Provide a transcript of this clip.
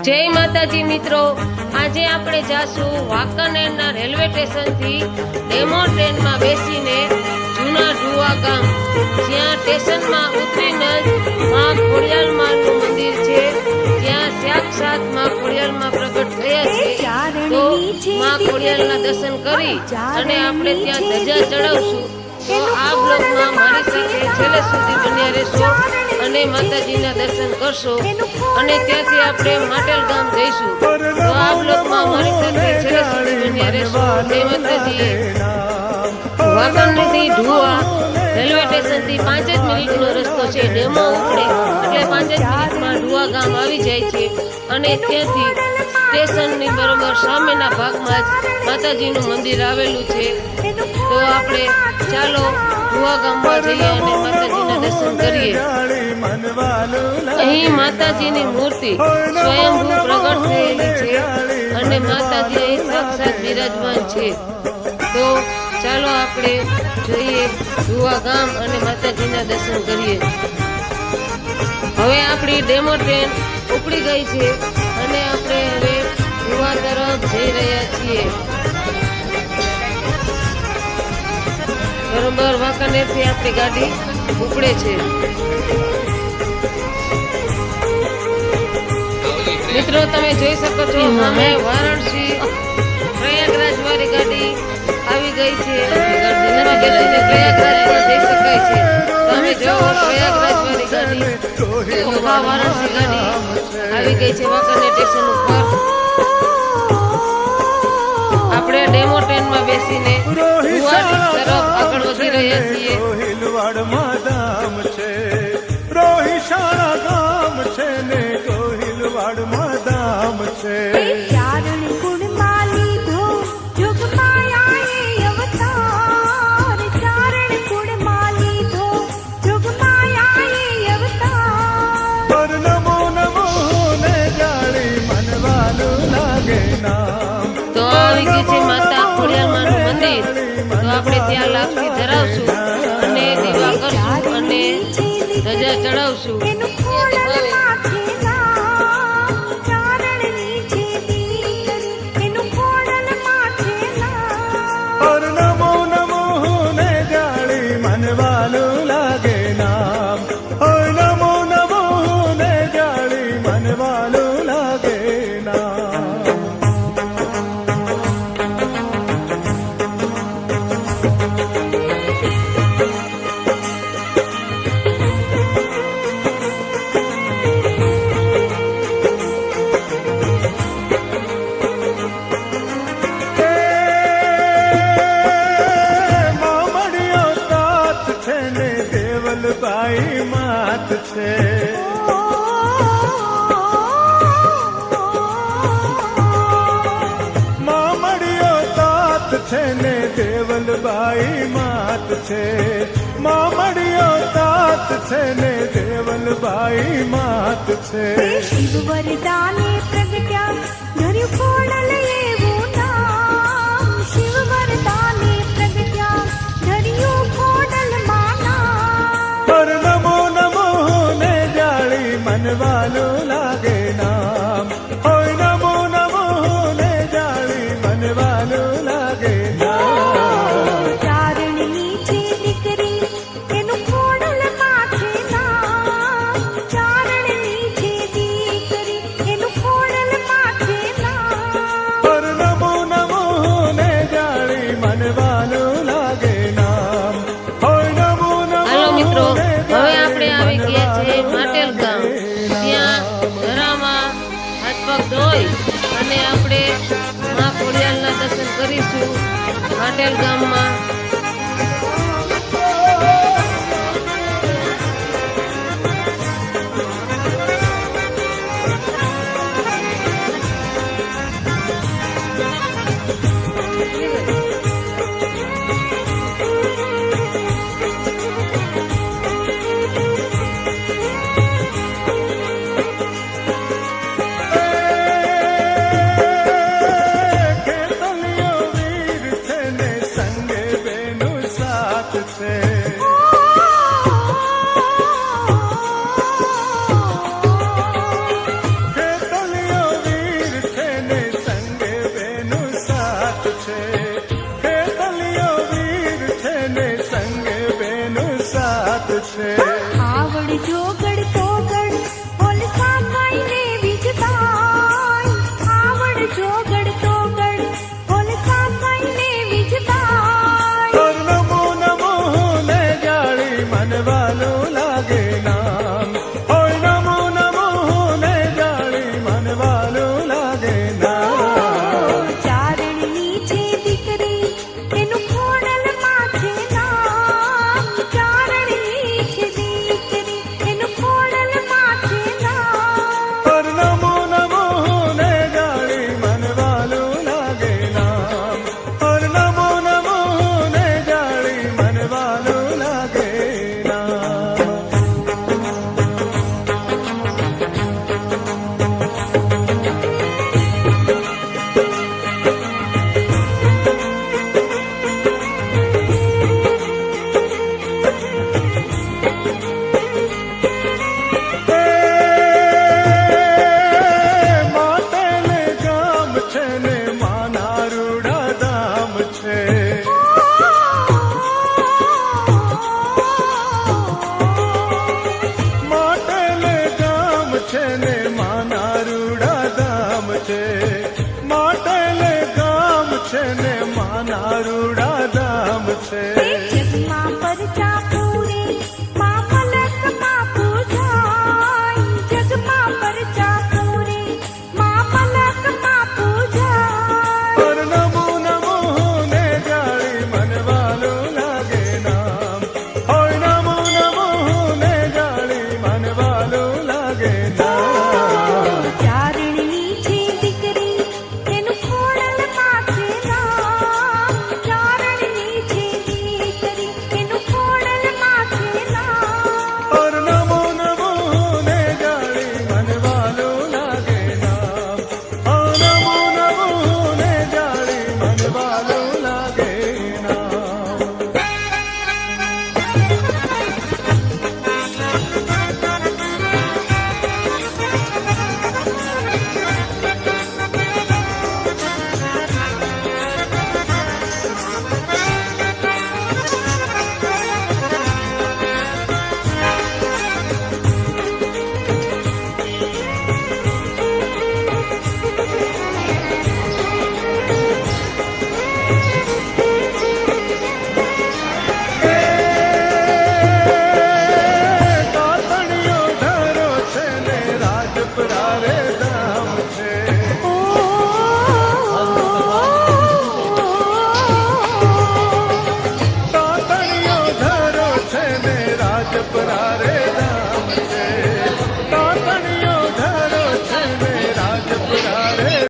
જય માતાજી મિત્રો આજે આપણે જાશું વાંકાનેરના રેલવે સ્ટેશનથી ડેમો ટ્રેનમાં બેસીને જૂના ઢુવા ગામ જ્યાં સ્ટેશનમાં ઉતરીને માં ખોડિયાલમાનું મંદિર છે ત્યાં સાક્ષાતમાં ખોડિયાલમાં પ્રગટ થયા છે. તો મા ખોડિયાલના દર્શન કરી અને આપણે ત્યાં ધજા ચડાવશું. તો આ બ્લોગમાં મારી સાથે છેલ્લે સુધી બન્યા રહેશો અને માતાજીના દર્શન કરશો અને ત્યાંથી આપણે માટેલ ગામ જઈશું. તો આ બ્લોગમાં મારી સાથે છેલ્લે સુધી બન્યા રહેશો. જય માતાજી વાંકણથી ઢુવા રેલવે સ્ટેશનથી પાંચ જ મિનિટનો રસ્તો છે ડેમો ઉપડે. એટલે પાંચ જ મિનિટમાં ઢુવા ગામ આવી જાય છે. અને ત્યાંથી સ્ટેશનની બરોબર સામેના ભાગમાં જ માતાજીનું મંદિર આવેલું છે. તો આપણે ચાલો ગામમાં જઈએ અને માતાજીના દર્શન કરીએ. અહીં માતાજીની મૂર્તિ સ્વયંભૂ પ્રગટ થયેલી છે અને માતાજી અહીં સાક્ષાત બિરાજમાન છે. તો ચાલો આપણે જોઈએ ધુવા ગામ અને માતાજીના દર્શન કરીએ. હવે આપણી ડેમો ટ્રેન ઉપડી ગઈ છે. જઈ રહ્યા છીએ બરોબર વાંકાનેરથી આપણી ગાડી ઉપડે છે. મિત્રો તમે જોઈ શકો છો અમે વારાણસી પ્રયાગરાજ વાળી ગાડી આવી ગઈ છે. તમે બેસીને પ્રયાગરાજ જઈ શકાય છે. તમે જો પ્રયાગરાજ વાળી ગાડી વારાણસી ગાડી આવી ગઈ છે વાંકાનેર સ્ટેશન ઉપર. ટ્રેનમાં બેસીને ગુવાહાટી ધરાવશું અને દીવા કરશું અને ધજા ચડાવશું. દેવલબાઈ માત છે. મામડીઓ તાત છે ને દેવલબાઈ માત છે. મામડીઓ તાત છે ને દેવલબાઈ માત છે. શિવ વરદાને પ્રગટ્યા ધર્યું ખોડલ કરીશું માટેલ ગામમાં to do वचने